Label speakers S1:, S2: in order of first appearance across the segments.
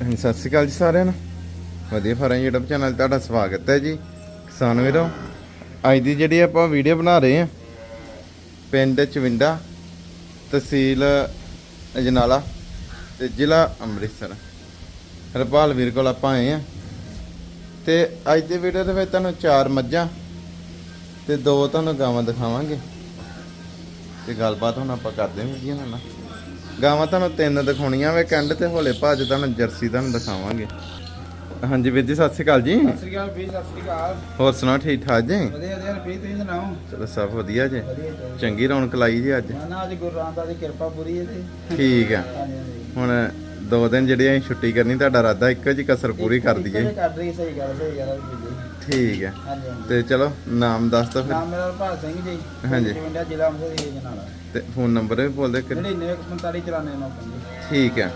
S1: ਹਾਂਜੀ, ਸਤਿ ਸ਼੍ਰੀ ਅਕਾਲ ਜੀ ਸਾਰਿਆਂ ਨੂੰ। ਵਧੀਆ ਫਾਰਮ YouTube ਚੈਨਲ ਤੁਹਾਡਾ ਸਵਾਗਤ ਹੈ ਜੀ। ਕਿਸਾਨ ਵੀਰੋ ਅੱਜ ਦੀ ਜਿਹੜੀ ਆਪਾਂ ਵੀਡੀਓ ਬਣਾ ਰਹੇ ਹਾਂ ਪਿੰਡ ਚਵਿੰਡਾ ਤਹਿਸੀਲ ਅਜਨਾਲਾ ਤੇ ਜ਼ਿਲ੍ਹਾ ਅੰਮ੍ਰਿਤਸਰ। ਹਰਪਾਲ ਵੀਰ ਕੋਲ ਆਪਾਂ ਆਏ ਹਾਂ। ਤੇ ਅੱਜ ਦੀ ਵੀਡੀਓ ਦੇ ਵਿੱਚ ਤੁਹਾਨੂੰ ਚਾਰ ਮੱਝਾਂ ਤੇ ਦੋ ਤੁਹਾਨੂੰ ਗਾਵਾਂ ਦਿਖਾਵਾਂਗੇ। ਤੇ ਗੱਲਬਾਤ ਹੁਣ ਆਪਾਂ ਕਰਦੇ ਹਾਂ ਜੀ ਇਹਨਾਂ ਨਾਲ। ਗਾਵਾਂ ਤੁਹਾਨੂੰ ਤਿੰਨ ਦਿਖਾਉਣੀਆਂ ਵੇ ਕੰਡ ਤੇ ਹੋਲੇ ਭਾਜ ਤੁਹਾਨੂੰ ਜਰਸੀ ਤੁਹਾਨੂੰ ਦਿਖਾਵਾਂਗੇ। ਹਾਂਜੀ ਵੀਰ ਜੀ ਸਤਿ ਸ਼੍ਰੀ ਅਕਾਲ ਜੀ।
S2: ਸਤਿ ਸ੍ਰੀ ਅਕਾਲ ਵੀ ਸਤਿ ਸ੍ਰੀ ਅਕਾਲ।
S1: ਹੋਰ ਸੁਣਾਓ ਠੀਕ ਠਾਕ ਜੀ?
S2: ਵਧੀਆ ਵਧੀਆ ਵੀ ਤੁਸੀਂ ਸੁਣਾਓ?
S1: ਚਲੋ ਸਭ ਵਧੀਆ ਜੀ। ਚੰਗੀ ਰੌਣਕ ਲਾਈ ਜੀ ਅੱਜ।
S2: ਨਾ ਨਾ ਅੱਜ ਗੁਰੂ ਰਾਮਦਾਸ ਦੀ ਕਿਰਪਾ ਪੂਰੀ ਹੈ ਤੇ
S1: ਠੀਕ ਆ। ਹੁਣ ਦੋ ਦਿਨ ਜਿਹੜੇ ਅਸੀਂ ਛੁੱਟੀ ਕਰਨੀ ਤੁਹਾਡਾ ਇਰਾਦਾ ਇੱਕੋ ਜੀ ਕਸਰ ਪੂਰੀ ਕਰ ਦਈਏ।
S2: ਕਰ ਰਹੀ ਸਹੀ ਗੱਲ ਸਹੀ ਗੱਲ
S1: ਠੀਕ ਹੈ ਤੇ ਚਲੋ ਨਾਮ ਦੱਸ ਦਿਓ ਫਿਰ।
S2: ਨਾਮ ਮੇਰਾ ਭਾਲ ਸਿੰਘ ਜੀ
S1: ਹਾਂਜੀ।
S2: ਪਿੰਡਾ ਜ਼ਿਲ੍ਹਾ ਅੰਮ੍ਰਿਤਸਰ ਦੀ ਜਨਾਲਾ
S1: ਤੇ ਫੋਨ ਨੰਬਰ ਵੀ ਬੋਲ ਦਿਓ ਕਿ
S2: 9945 ਚਲਾਣੇ ਨਾ ਪੰਜੀ।
S1: ਠੀਕ ਹੈ।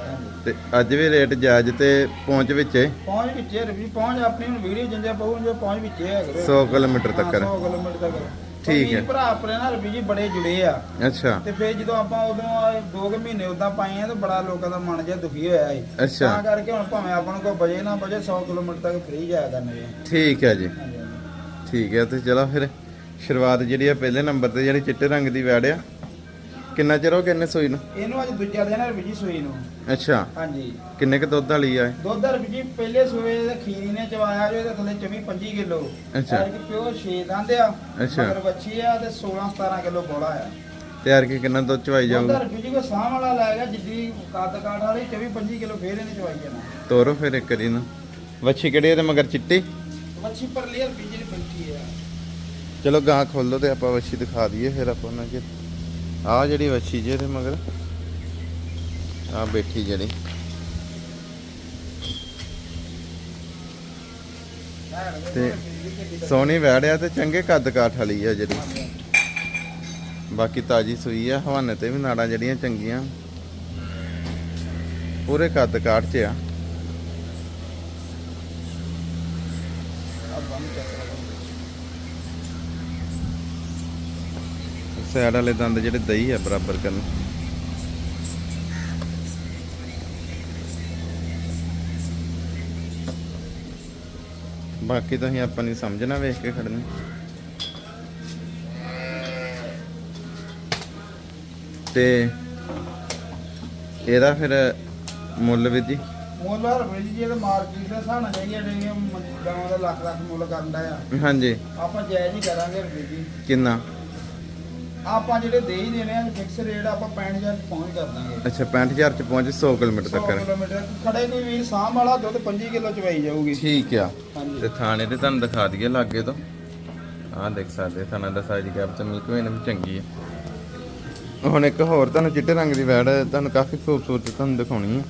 S1: ਤੇ ਅੱਜ ਵੀ ਰੇਟ ਜਾਇਜ਼ ਤੇ ਪਹੁੰਚ ਵਿੱਚ ਹੈ?
S2: ਪਹੁੰਚ ਵਿੱਚ ਹੈ ਰਵੀ ਪਹੁੰਚ ਆਪਣੀ ਹੁਣ ਵੀਡੀਓ ਜਿੰਦੇ ਪਾਉਂ ਜੋ ਪਹੁੰਚ ਵਿੱਚ ਹੈ
S1: 100 ਕਿਲੋਮੀਟਰ ਤੱਕ
S2: 100 ਕਿਲੋਮੀਟਰ ਤੱਕ
S1: ਠੀਕ ਹੈ।
S2: ਭਰਾ ਆਪਣੇ ਨਾਲ ਰਵੀ ਜੀ ਬੜੇ ਜੁੜੇ ਆ।
S1: ਅੱਛਾ।
S2: ਤੇ ਫਿਰ ਜਦੋਂ ਆਪਾਂ ਉਦੋਂ ਦੋ ਕੁ ਮਹੀਨੇ ਉਦਾਂ ਪਾਏ ਆ ਤਾਂ ਬੜਾ ਲੋਕਾਂ ਦਾ ਮਨ ਜਿਹਾ ਦੁਖੀ ਹੋਇਆ ਏ
S1: ਅੱਛਾ।
S2: ਤਾਂ ਕਰਕੇ ਹੁਣ ਭਾਵੇਂ ਆਪਾਂ ਨੂੰ ਕੋਈ ਬਜੇ ਨਾ ਬਜੇ 100 ਕਿਲੋਮੀਟਰ ਤੱਕ ਫ੍ਰੀ ਜਾਇਆ ਕਰਨਗੇ
S1: ਠੀਕ ਹੈ ਜੀ। ਠੀਕ ਹੈ ਤੇ ਚਲੋ ਫਿਰ ਸ਼ੁਰੂਆਤ ਜਿਹੜੀ ਆ ਪਹਿਲੇ ਨੰਬਰ ਤੇ ਜਿਹੜੀ ਚਿੱਟੇ ਰੰਗ ਦੀ ਵੈੜ ਆ ਕਿੰਨਾ ਚਿਰ ਹੋ ਗਿਆ ਇਹਨੇ ਸੂਈ ਨੂੰ?
S2: ਇਹਨੂੰ ਅੱਜ ਦੂਜਾ ਦਿਨ ਹੈ ਰਵੀ ਸੂਈ ਨੂੰ।
S1: ਅੱਛਾ।
S2: ਹਾਂਜੀ।
S1: ਕਿੰਨੇ ਕ ਦੁੱਧ ਵਾਲੀ ਆ ਇਹ?
S2: ਦੁੱਧ ਰਵੀ ਜੀ ਪਹਿਲੇ ਸੂਏ ਦੇ ਖੀਰੀ ਨੇ ਚਵਾਇਆ ਜੋ ਇਹਦੇ ਥੱਲੇ 24 25 ਕਿਲੋ।
S1: ਅੱਛਾ।
S2: ਕਿ ਪਿਓ 6 ਦੰਦ ਆ
S1: ਅੱਛਾ।
S2: ਮਗਰ ਬੱਚੀ ਆ ਤੇ 16 17 ਕਿਲੋ ਬੋਲਾ ਆ।
S1: ਤਿਆਰ ਕੀ ਕਿੰਨਾ ਦੁੱਧ ਚਵਾਈ
S2: ਦੁੱਧ
S1: ਜਾਊਗਾ?
S2: ਰਵੀ ਜੀ ਕੋ ਸਾਹ ਵਾਲਾ ਲੈ ਗਿਆ ਜਿੱਦੀ ਕੱਦ ਕਾਠ ਵਾਲੀ 24 25 ਕਿਲੋ ਫੇਰ ਇਹਨੇ ਚਵਾਈ ਜਾਣਾ।
S1: ਤੋਰੋ ਫਿਰ ਇੱਕ ਵਾਰੀ ਨਾ ਵੱਛੀ ਕਿਹੜੀ ਇਹਦੇ ਮਗਰ ਚਿੱਟੀ?
S2: ਮੱਛੀ ਪਰ ਲੀਅਰ ਬੀਜੀ ਦੀ ਬੈਠੀ ਆ।
S1: ਚਲੋ ਗਾਂ ਖੋਲੋ ਤੇ ਆਪਾਂ ਵੱਛੀ ਦਿਖਾ ਦਈਏ ਫਿਰ ਆਪਾਂ ਉਹਨਾਂ ਕਿ ਆ ਜਿਹੜੀ ਵੱਛੀ ਜੇ ਇਹਦੇ ਮਗਰ ਆ ਬੈਠੀ ਜਿਹੜੀ। ਤੇ ਸੋਹਣੀ ਵੈੜਿਆ ਤੇ ਚੰਗੇ ਕੱਦ ਕਾਠ ਵਾਲੀ ਆ ਜਿਹੜੀ। ਬਾਕੀ ਤਾਜੀ ਸੂਈ ਆ, ਹਵਾਨੇ ਤੇ ਵੀ ਨਾੜਾਂ ਜਿਹੜੀਆਂ ਚੰਗੀਆਂ। ਪੂਰੇ ਕੱਦ ਕਾਠ 'ਚ ਆ। ਸਾਈਡ ਵਾਲੇ ਦੰਦ ਜਿਹੜੇ ਦਈ ਆ ਬਰਾਬਰ ਕਰਨ। ਬਾਕੀ ਤਾਂ ਅਸੀਂ ਆਪਾਂ ਨਹੀਂ ਸਮਝਣਾ ਵੇਖ ਕੇ ਖੜਨੀ। ਤੇ ਇਹਦਾ ਫਿਰ ਮੁੱਲ ਵੀ ਜੀ?
S2: ਮੁੱਲ ਜੀ ਇਹਦਾ ਮਾਰਕੀਟ ਦੇ ਹਿਸਾਬ ਨਾਲ ਜਾਈਏ ਜਿਹੜੀਆਂ ਗਾਵਾਂ ਦਾ ਲੱਖ ਲੱਖ ਮੁੱਲ ਕਰਦਾ ਆ।
S1: ਹਾਂਜੀ।
S2: ਆਪਾਂ ਜਾਇਜ਼ ਹੀ ਕਰਾਂਗੇ ਰੁਪਏ ਜੀ।
S1: ਕਿੰਨਾ?
S2: ਆਪਾਂ ਜਿਹੜੇ ਦੇ ਹੀ ਦੇਣੇ ਆ ਫਿਕਸ ਰੇਟ ਆਪਾਂ 65000 ਚ ਪਹੁੰਚ ਕਰ ਦਾਂਗੇ।
S1: ਅੱਛਾ 65000 ਚ ਪਹੁੰਚ 100 ਕਿਲੋਮੀਟਰ
S2: 100
S1: ਤੱਕ
S2: ਕਿਲੋਮੀਟਰ ਖੜੇ ਕੋਈ ਵੀਰ ਸਾਂਭ ਵਾਲਾ ਦੁੱਧ 25 ਕਿਲੋ ਚਵਾਈ ਜਾਊਗੀ।
S1: ਠੀਕ ਆ।
S2: ਹਾਂਜੀ।
S1: ਤੇ ਥਾਣੇ ਤੇ ਤੁਹਾਨੂੰ ਦਿਖਾ ਦਈਏ ਲਾਗੇ ਤੋਂ। ਆਹ ਦੇਖ ਸਕਦੇ ਥਾਣਾ ਦਾ ਸਾਈਜ਼ ਗੈਪ ਤੇ ਮਿਲਕ ਵੇਨ ਵੀ ਚੰਗੀ ਹੈ ਹੁਣ ਇੱਕ ਹੋਰ ਤੁਹਾਨੂੰ ਚਿੱਟੇ ਰੰਗ ਦੀ ਵੈੜ ਤੁਹਾਨੂੰ ਕਾਫੀ ਖੂਬਸੂਰਤ ਤੁਹਾਨੂੰ ਦਿਖਾਉਣੀ ਹੈ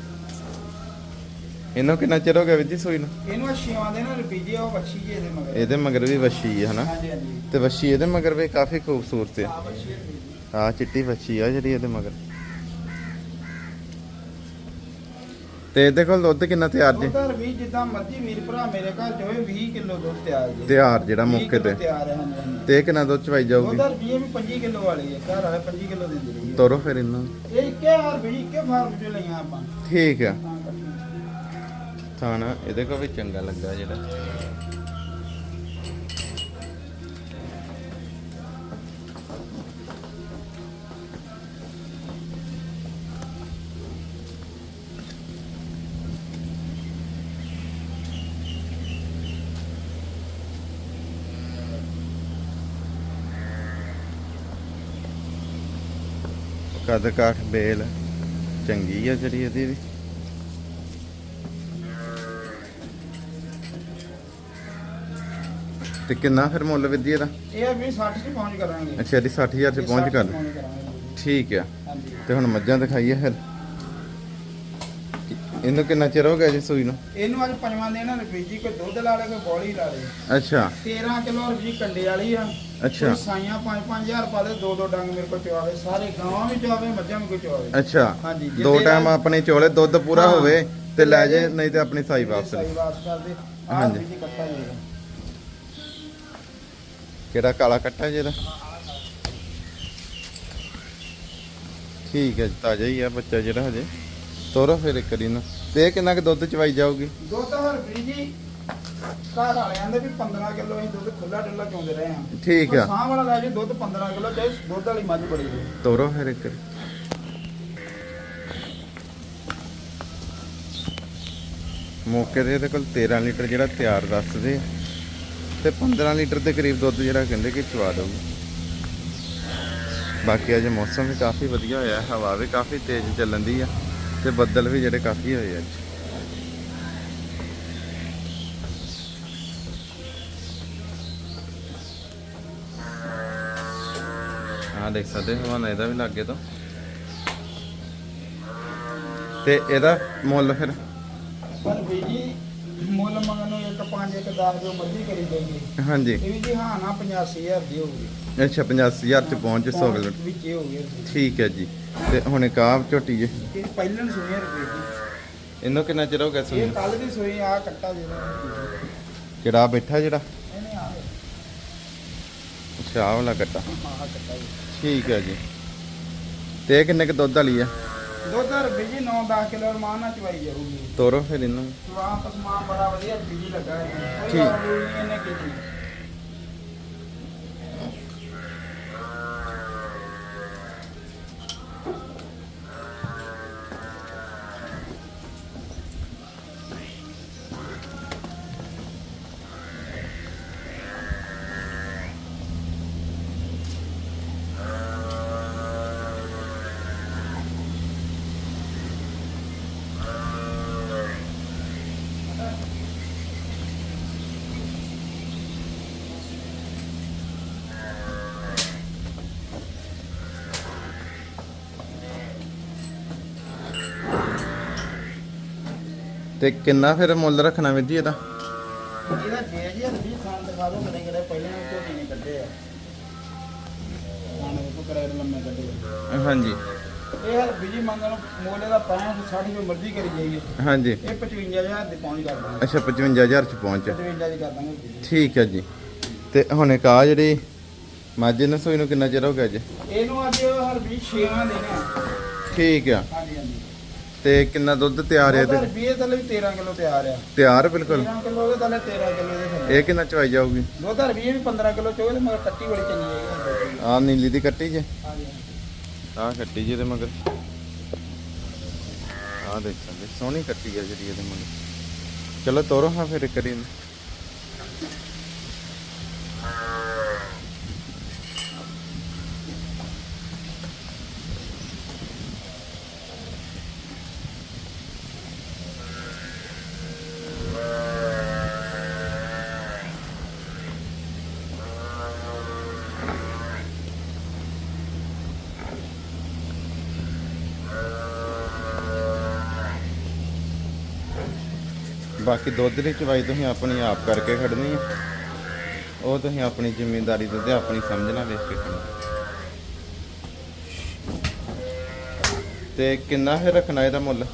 S1: ਇਹਨੂੰ ਕਿੰਨਾ ਚਿਰ ਹੋ ਗਿਆ ਵਿੱਜੀ ਸੂਈ ਨੂੰ?
S2: ਇਹਨੂੰ ਅਸ਼ੀਆਂ ਦੇ ਨਾ ਰੁਪਏ ਜੀ ਉਹ ਬੱਚੀ ਜੀ ਇਹਦੇ ਮਗਰ।
S1: ਇਹਦੇ ਮਗਰ ਵੀ ਵੱਛੀ ਹੈ ਹਨਾ?
S2: ਹਾਂਜੀ ਹਾਂਜੀ।
S1: ਤੇ ਵੱਛੀ ਇਹਦੇ ਮਗਰ ਵੀ ਕਾਫੀ ਖੂਬਸੂਰਤ ਹੈ
S2: ਆ ਜੀ
S1: ਚਿੱਟੀ ਵੱਛੀ ਆ ਜਿਹੜੀ ਇਹਦੇ ਮਗਰ। ਤੇ ਇਹਦੇ ਕੋਲ ਦੁੱਧ ਕਿੰਨਾ ਤਿਆਰ ਜੀ?
S2: ਦੁੱਧ ਰੁਪਏ ਜਿੱਦਾਂ ਮਰਜ਼ੀ ਵੀਰ ਭਰਾ ਮੇਰੇ ਘਰ ਚੋਏ 20 ਕਿਲੋ ਦੁੱਧ ਤਿਆਰ ਜੀ।
S1: ਤਿਆਰ ਜਿਹੜਾ
S2: 20
S1: ਮੌਕੇ ਤੇ।
S2: ਤਿਆਰ ਹੈ
S1: ਤੇ ਕਿੰਨਾ ਦੁੱਧ ਚਵਾਈ ਜਾਊਗੀ?
S2: ਦੁੱਧ ਵੀ 25 ਕਿਲੋ ਵਾਲੀ ਹੈ। ਘਰ ਵਾਲੇ 25 ਕਿਲੋ ਦਿੰਦੇ ਨੇ।
S1: ਤੋਰੋ ਫਿਰ ਇਹਨੂੰ।
S2: ਇਹ ਇੱਕੇ ਹਾਰ ਵੀ ਇੱਕੇ ਫਾਰਮ ਚੋਂ ਲਈਆਂ ਆਪਾਂ।
S1: ਠੀਕ ਆ।
S2: ਤਾਂ ਕਰਕੇ
S1: ਇਹਦੇ ਕੋਲ ਵੀ ਚੰਗਾ ਲੱਗਾ ਜਿਹੜਾ। ਕਦ ਕਾਠ ਬੇਲ ਚੰਗੀ ਆ ਜਿਹੜੀ ਇਹਦੀ ਵੀ। ਤੇ ਕਿੰਨਾ ਫਿਰ ਮੁੱਲ ਵਿਧੀ ਇਹਦਾ?
S2: ਇਹ ਵੀ 60 ਚ ਪਹੁੰਚ ਕਰਾਂਗੇ।
S1: ਅੱਛਾ ਇਹਦੀ 60000 ਚ ਪਹੁੰਚ ਕਰ। ਠੀਕ ਆ।
S2: ਹਾਂਜੀ।
S1: ਤੇ ਹੁਣ ਮੱਝਾਂ ਦਿਖਾਈਏ ਫਿਰ। ਇਹਨੂੰ ਕਿੰਨਾ ਚਿਰ ਹੋ ਗਿਆ ਜੀ ਸੂਈ ਨੂੰ?
S2: ਇਹਨੂੰ ਅੱਜ ਪੰਜਵਾਂ ਦਿਨ ਆ ਰੁਪਏ ਜੀ ਕੋਈ ਦੁੱਧ ਲਾ ਲੇ ਕੋਈ ਬੋਲੀ ਲਾ ਲੇ
S1: ਅੱਛਾ।
S2: 13 ਕਿਲੋ ਰੁਪਏ ਕੰਡੇ ਵਾਲੀ ਆ।
S1: ਅੱਛਾ।
S2: ਸਾਈਆਂ 5-5000 ਪਾ ਦੇ ਦੋ ਦੋ ਡੰਗ ਮੇਰੇ ਕੋਲ ਚਵਾਵੇ ਸਾਰੇ ਗਾਵਾਂ ਵੀ ਚਵਾਵੇ ਮੱਝਾਂ ਵੀ ਕੋਈ ਚਵਾਵੇ
S1: ਅੱਛਾ।
S2: ਹਾਂਜੀ,
S1: ਦੋ ਟਾਈਮ ਆਪਣੇ ਚੋਲੇ ਦੁੱਧ ਪੂਰਾ। ਹੋਵੇ ਤੇ ਲੈ ਜੇ ਨਹੀਂ ਤੇ ਆਪਣੀ ਸਾਈ ਵਾਪਸ
S2: ਸਾਈ। ਵਾਪਸ ਕਰ ਦੇ।
S1: ਹਾਂਜੀ।
S2: ਰੁਪਏ ਜੀ ਕੱਟਾ ਜੀ
S1: ਕਿਹੜਾ ਕਾਲਾ ਕੱਟਾ ਜਿਹਦਾ ਠੀਕ ਹੈ ਜੀ, ਤਾਜ਼ਾ ਹੀ ਆ ਬੱਚਾ ਜਿਹੜਾ ਹਜੇ। ਤੋਰੋ ਫਿਰ ਇੱਕ ਵਾਰੀ ਨੂੰ ਤੇ ਇਹ ਕਿੰਨਾ ਕੁ ਦੁੱਧ ਚਵਾਈ ਜਾਊਗੀ?
S2: ਦੁੱਧ ਹਰਪ੍ਰੀ ਜੀ ਘਰ ਵਾਲਿਆਂ ਦੇ ਵੀ 15 ਕਿਲੋ ਅਸੀਂ ਦੁੱਧ ਖੁੱਲਾ ਡੁੱਲਾ ਚੋਂਦੇ ਰਹੇ ਹਾਂ।
S1: ਠੀਕ ਆ।
S2: ਸਾਹ ਵਾਲਾ ਲੈ ਜੀ ਦੁੱਧ 15 ਕਿਲੋ ਚਾਹੇ ਦੁੱਧ ਵਾਲੀ ਮੱਝ ਬੜੀ
S1: ਤੋਰੋ ਫਿਰ ਇੱਕ ਮੌਕੇ ਤੇ ਇਹਦੇ ਕੋਲ 13 ਲੀਟਰ ਜਿਹੜਾ ਤਿਆਰ ਦੱਸਦੇ ਆ। ਤੇ 15 ਲੀਟਰ ਦੇ ਕਰੀਬ ਦੁੱਧ ਜਿਹੜਾ ਕਹਿੰਦੇ ਕਿ ਚਵਾ ਦਊਗੀ ਬਾਕੀ ਅੱਜ ਮੌਸਮ ਵੀ ਕਾਫੀ ਵਧੀਆ ਹੋਇਆ, ਹਵਾ ਵੀ ਕਾਫੀ ਤੇਜ਼ ਚੱਲਣ ਦੀ ਆ ਤੇ ਬੱਦਲ ਵੀ ਜਿਹੜੇ ਕਾਫੀ ਹੋਏ ਅੱਜ। ਹਾਂ ਦੇਖ ਸਕਦੇ ਹੋ, ਹਵਾਨਾ ਇਹਦਾ ਵੀ ਲੱਗੇ ਤੋਂ। ਤੇ ਇਹਦਾ ਮੁੱਲ ਫਿਰ?
S2: ਹਰਪ੍ਰੀ ਜੀ, ਮੁੱਲ ਮੰਗਣ ਇੱਕ 5 ਇੱਕ 10 ਜੋ ਮਰਜ਼ੀ ਕਰੀ ਜਾਈਏ।
S1: ਹਾਂਜੀ।
S2: ਇਹ ਵੀ ਜੀ ਹਾਂ ਨਾ 85000 ਦੀ ਹੋਊਗੀ
S1: ਅੱਛਾ 85000 ਚ ਪਹੁੰਚ 100 ਕਿਲੋ
S2: ਵਿੱਚ ਇਹ ਹੋ ਗਿਆ
S1: ਠੀਕ ਹੈ ਜੀ। ਤੇ ਹੁਣ ਆਹ ਝੋਟੀ ਜੇ।
S2: ਇਹ ਪਹਿਲਾਂ ਸੁਣਿਆ ਰੁਪਏ ਦੀ।
S1: ਇਹਨੂੰ ਕਿੰਨਾ ਚਿਰ ਹੋ ਗਿਆ
S2: ਇਹ
S1: ਸੁਣੀ
S2: ਕੱਲ ਦੀ ਸੋਈ ਆ ਕੱਟਾ ਜਿਹੜਾ।
S1: ਕਿਹੜਾ ਆਹ ਬੈਠਾ ਜਿਹੜਾ?
S2: ਇਹਨੇ ਆ
S1: ਅੱਛਾ ਆਹ ਵਾਲਾ ਕੱਟਾ।
S2: ਆ ਕੱਟਾ ਜੀ।
S1: ਠੀਕ ਹੈ ਜੀ। ਤੇ ਇਹ ਕਿੰਨੇ ਕ ਦੁੱਧ ਵਾਲੀ ਆ?
S2: ਦੁੱਧ ਰੁਪਏ ਜੀ 9-10 ਕਿਲੋ ਰਮਾਨ ਚਵਾਈ ਜਾਊਗੀ।
S1: ਤੋਰੋ ਫਿਰ ਇਹਨੂੰ।
S2: ਸਵਾਹ ਪਸਮਾਨ ਬੜਾ ਵਧੀਆ ਬਿਜ਼ੀ ਲੱਗਾ ਹੈ
S1: ਠੀਕ।
S2: ਇਹਨੇ ਕੀਤੀ
S1: ਤੇ ਕਿੰਨਾ ਫਿਰ ਮੁੱਲ ਰੱਖਣਾ ਵੀਰ ਜੀ ਇਹਦਾ?
S2: ਇਹਦਾ ਜੇ ਜੀ ਰੁਪਏ ਖਾਣ ਦਿਖਾ ਦੋ ਕਿਹੜੇ ਕਿਹੜੇ ਪਹਿਲਾਂ ਉਹ ਝੋਟੀ ਨੇ ਕੱਢੇ ਆ। ਖਾਣ ਦੇ ਤੋਂ ਕਰੇ ਲੰਮੇ ਕੱਢੇ
S1: ਹਾਂਜੀ।
S2: ਇਹ ਹਰ ਬਿਜ਼ੀ ਮੰਗਣ ਨੂੰ ਮੋਲੇ ਦਾ 65 60 ਜੋ ਮਰਜ਼ੀ ਕਰੀ ਜਾਈਏ।
S1: ਹਾਂਜੀ।
S2: ਇਹ 55000 ਦੀ ਪਹੁੰਚ ਕਰ ਦਾਂਗੇ।
S1: ਅੱਛਾ 55000 ਚ ਪਹੁੰਚ
S2: 55 ਦੀ ਕਰ ਦਾਂਗੇ ਵੀਰ ਜੀ।
S1: ਠੀਕ ਹੈ ਜੀ। ਤੇ ਹੁਣ ਇੱਕ ਆ ਜਿਹੜੀ ਮਾਝੇ ਨਸੋਈ ਨੂੰ ਕਿੰਨਾ ਚਿਰ ਹੋ ਗਿਆ ਜੀ?
S2: ਇਹਨੂੰ ਅੱਜ ਹਰ ਵੀ 6 ਦੇਣੇ ਆ।
S1: ਠੀਕ ਆ।
S2: ਹਾਂਜੀ ਹਾਂਜੀ।
S1: ਤੇ ਕਿੰਨਾ ਦੁੱਧ ਤਿਆਰ ਹੈ
S2: ਉਹਦਾ
S1: ਤੇ
S2: ਰੁਪਏ ਥੱਲੇ ਵੀ 13 ਕਿਲੋ ਤਿਆਰ ਆ।
S1: ਤਿਆਰ ਬਿਲਕੁਲ।
S2: 13 ਕਿਲੋ ਉਹਦੇ ਥੱਲੇ 13 ਕਿਲੋ ਦੇ ਥੱਲੇ।
S1: ਇਹ ਕਿੰਨਾ ਚਵਾਈ ਜਾਊਗੀ?
S2: ਦੁੱਧ ਰੁਪਏ ਵੀ 15 ਕਿਲੋ ਚੋਏ ਤੇ ਮਗਰ ਕੱਟੀ ਬੜੀ ਚੰਗੀ ਹੈ
S1: ਆ। ਨੀਲੀ ਦੀ ਕੱਟੀ ਜੇ?
S2: ਹਾਂਜੀ।
S1: ਆ ਕੱਟੀ ਜੀ ਦੇ ਮਗਰ। ਆ ਦੇਖ ਸਕਦੇ ਸੋਹਣੀ ਕੱਟੀ ਆ ਜਿਹੜੀ ਇਹਦੇ ਮਗਰ। ਚਲੋ ਤੋਰੋ ਹਾਂ ਫਿਰ ਕਰੀ ਬਾਕੀ ਦੁੱਧ ਦੀ ਚਵਾਈ ਤੁਸੀਂ ਆਪਣੀ ਆਪ ਕਰਕੇ ਖੜਨੀ ਹੈ ਉਹ ਤੁਸੀਂ ਆਪਣੀ ਜ਼ਿੰਮੇਵਾਰੀ ਤੇ ਆਪਣੀ ਸਮਝਣਾ ਵੇਖ ਕੇ ਕਰਨੀ ਤੇ ਕਿੰਨਾ ਹੈ ਰੱਖਣਾ ਇਹਦਾ ਮੁੱਲ?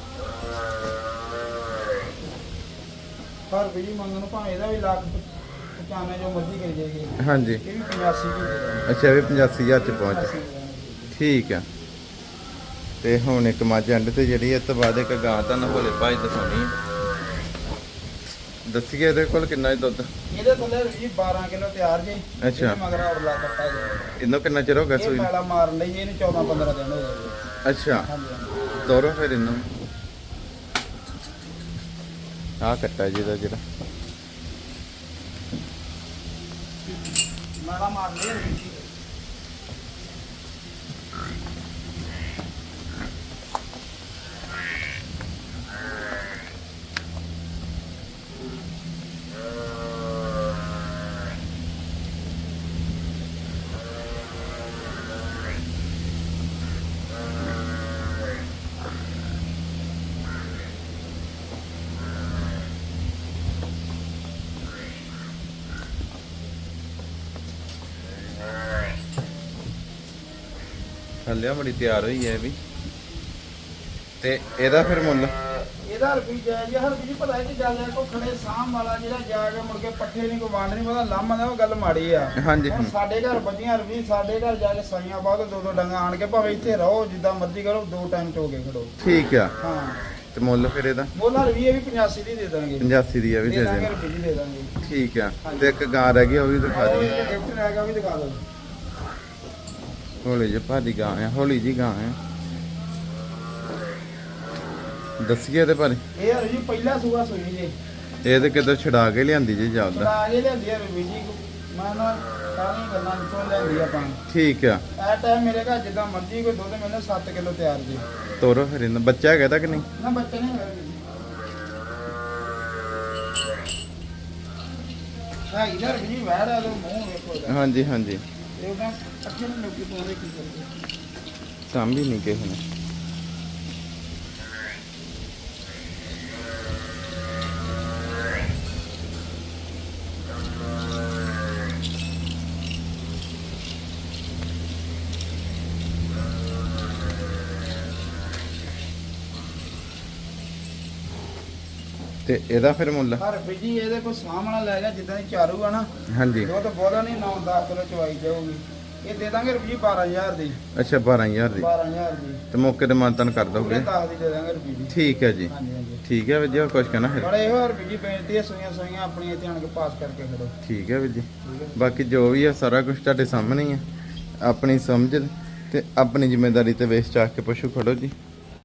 S2: ਪਰ ਬਿਜ਼ੀ ਮੰਗਣ ਨੂੰ ਭਾਵੇਂ ਇਹਦਾ ਵੀ ਲੱਖ 95 ਜੋ ਮਰਜ਼ੀ ਕਰੀ ਜਾਈਏ।
S1: ਹਾਂਜੀ।
S2: ਇਹ ਵੀ 85 ਦੀ।
S1: ਅੱਛਾ ਇਹ ਵੀ 85000 ਚ ਪਹੁੰਚ
S2: 85 ਦੀ ਦੇ ਦਾਂਗੇ।
S1: ਠੀਕ ਆ। ਤੇ ਹੁਣ ਇੱਕ ਮੱਝ ਐਂਡ ਤੇ ਜਿਹੜੀ ਇਸ ਤੋਂ ਬਾਅਦ ਇੱਕ ਗਾਂ ਤਾਂ ਭੋਲੇ ਭਾਈ ਦਿਖਾਉਣੀ ਹੈ ਦੱਸੀਏ ਇਹਦੇ ਕੋਲ ਕਿੰਨਾ ਹੈ ਦੁੱਧ?
S2: ਇਹਦੇ ਥੱਲੇ ਜੀ 12 ਕਿਲੋ ਤਿਆਰ ਜੇ
S1: ਅੱਛਾ।
S2: ਇਹਦੇ ਮਗਰ ਔਰਲਾ ਕੱਟਾ ਜੀ।
S1: ਇਹਨੂੰ ਕਿੰਨਾ ਚਿਰ ਹੋ ਗਿਆ
S2: ਇਹ
S1: ਸੂਈ ਨੂੰ?
S2: ਪੈਲਾ ਮਾਰਨ ਲਈ ਇਹਨੂੰ 14 15 ਦਿਨ ਹੋ ਗਏ।
S1: ਅੱਛਾ।
S2: ਹਾਂਜੀ ਹਾਂਜੀ।
S1: ਤੋਰੋ ਫਿਰ ਇਹਨੂੰ। ਆ ਕੱਟਾ ਜੀ ਦਾ ਜਿਹੜਾ।
S2: ਮਾੜਾ ਮਾਰ ਲਿਆ ਜੀ
S1: ਹੱਲਿਆ ਬੜੀ ਤਿਆਰ ਹੋਈ ਹੈ ਇਹ ਵੀ। ਤੇ ਇਹਦਾ ਫਿਰ ਮੁੱਲ?
S2: ਇਹਦਾ ਰੁਪਈ ਜਾਇਜ਼ ਹਰ ਵੀ ਪਤਾ ਹੈ ਕਿ ਗੱਲ ਹੈ ਕੋ ਖੜੇ ਸਾਹਮ ਵਾਲਾ ਜਿਹੜਾ ਜਾ ਕੇ ਮੁੜ ਕੇ ਪੱਠੇ ਨਹੀਂ ਕੋ ਵੰਡ ਨਹੀਂ ਪਤਾ ਲਾਮਾ ਦਾ ਉਹ ਗੱਲ ਮਾੜੀ ਆ।
S1: ਹਾਂਜੀ।
S2: ਹੁਣ
S1: ਹਾਂ।
S2: ਸਾਡੇ ਘਰ ਬੱਜੀਆਂ ਰੁਪਈ ਸਾਡੇ ਘਰ ਜਾ ਕੇ ਸਾਈਆਂ ਬਾਅਦ ਦੋ ਦੋ ਡੰਗਾ ਆਣ ਕੇ ਭਾਵੇਂ ਇੱਥੇ ਰਹੋ ਜਿੱਦਾਂ ਮਰਜ਼ੀ ਕਰੋ ਦੋ ਟਾਈਮ ਚੋ ਕੇ ਖੜੋ।
S1: ਠੀਕ ਆ।
S2: ਹਾਂ।
S1: ਤੇ ਮੁੱਲ ਫਿਰ ਇਹਦਾ?
S2: ਬੋਲਾ ਰੁਪਈ ਇਹ ਵੀ 85 ਦੀ ਦੇ ਦਾਂਗੇ।
S1: 85 ਦੀ ਆ ਵੀ
S2: ਦੇ ਦਾਂਗੇ
S1: ਦੇ
S2: ਰੁਪਈ ਦੇ ਦਾਂਗੇ।
S1: ਠੀਕ ਆ। ਤੇ ਇੱਕ ਗਾਂ ਰਹਿ ਗਈ ਉਹ ਵੀ ਦਿਖਾ
S2: ਉਹ
S1: ਦੇ
S2: ਇਹ ਗਿਫਟ ਰਹਿ ਗਿਆ ਉਹ ਵੀ ਦਿਖਾ ਦਿਓ।
S1: ਹੌਲੀ ਜਿਹੀ ਭਾਦੀ ਗਾਂ ਆ ਹੌਲੀ ਜੀ ਗਾਂ ਆ। ਦੱਸੀਏ ਤੇ ਪਰ
S2: ਇਹ ਯਾਰ ਜੀ ਪਹਿਲਾ ਸੂਆ ਸੋਈ ਜੇ।
S1: ਇਹ ਤੇ ਕਿਤੇ ਛਡਾ ਕੇ ਲਿਆਂਦੀ ਜੀ ਜਾਂਦਾ
S2: ਬੜਾ ਇਹ ਲੈਂਦੀ ਆ ਰੁਪਈ ਜੀ। ਮੈਂ ਨਾ ਸਾਰੀਆਂ ਗੱਲਾਂ ਵਿੱਚੋਂ ਲੈਂਦੀ ਆਪਾਂ
S1: ਠੀਕ ਆ।
S2: ਇਹ ਟਾਈਮ ਮੇਰੇ ਘਰ ਜਿੱਦਾਂ ਮਰਜ਼ੀ ਕੋਈ ਦੁੱਧ ਮੈਨੂੰ 7 ਕਿਲੋ ਤਿਆਰ ਜੀ।
S1: ਤੋਰੋ ਫਿਰ ਇਹਨਾਂ। ਬੱਚਾ ਹੈਗਾ ਤਾਂ ਕਿ ਨਹੀਂ?
S2: ਨਾ ਬੱਚੇ ਨਹੀਂ ਹੋਏ ਹਾਂ ਇਧਰ ਵੀ ਆ ਲੋ ਮੂੰਹ ਵੇਖੋ।
S1: ਹਾਂਜੀ ਹਾਂਜੀ।
S2: ਇਹ ਉਹਦਾ
S1: ਸਾਂਭੀ ਨਹੀਂ ਕਿਸੇ ਨੇ। ਤੇ ਇਹਦਾ ਫਿਰ ਮੁੱਲ
S2: ਹਰ ਬਿਜ਼ੀ ਇਹਦੇ ਕੋਈ ਸਾਹਮਣਾ ਲੈ ਗਿਆ ਜਿੱਦਾਂ ਦੀ ਚਾਰੂ ਆ ਨਾ
S1: ਹਾਂਜੀ।
S2: ਉਹ ਤਾਂ ਬਹੁਤਾ ਨਹੀਂ 9 10 ਕਿਲੋ ਚਵਾਈ ਜਾਊਗੀ। ਇਹ ਦੇ ਦਾਂਗੇ ਰੁਪਈ 12000 ਦੀ।
S1: ਅੱਛਾ 12000 ਦੀ।
S2: 12000 ਦੀ।
S1: ਤੇ ਮੌਕੇ ਤੇ ਮਾਨਤਨ ਕਰ
S2: ਪੂਰੇ
S1: ਦੋਗੇ?
S2: 10 ਦੀ ਦੇ ਦਾਂਗੇ ਰੁਪਈ ਦੀ।
S1: ਠੀਕ ਹੈ ਜੀ। ਠੀਕ ਹੈ ਵੀਰ ਜੀ ਹੋਰ ਕੁਝ ਕਹਿਣਾ ਫਿਰ?
S2: ਬੜੇ ਇਹੋ ਰੁਪਈ ਬੇਨਤੀ ਹੈ ਸੋਈਆਂ ਸੋਈਆਂ ਆਪਣੀਆਂ ਇੱਥੇ ਆਣ ਕੇ ਪਾਸ ਕਰਕੇ ਖੜੋ
S1: ਠੀਕ ਹੈ ਵੀਰ ਜੀ।
S2: ਹੈ।
S1: ਬਾਕੀ ਜੋ ਵੀ ਹੈ ਸਾਰਾ ਕੁਝ ਤੁਹਾਡੇ ਸਾਹਮਣੇ ਹੀ ਹੈ ਆਪਣੀ ਸਮਝ ਤੇ ਆਪਣੀ ਜ਼ਿੰਮੇਵਾਰੀ ਤੇ ਵੇਸ ਚਾਕ ਕੇ ਪਸ਼ੂ ਖੜੋ ਜੀ।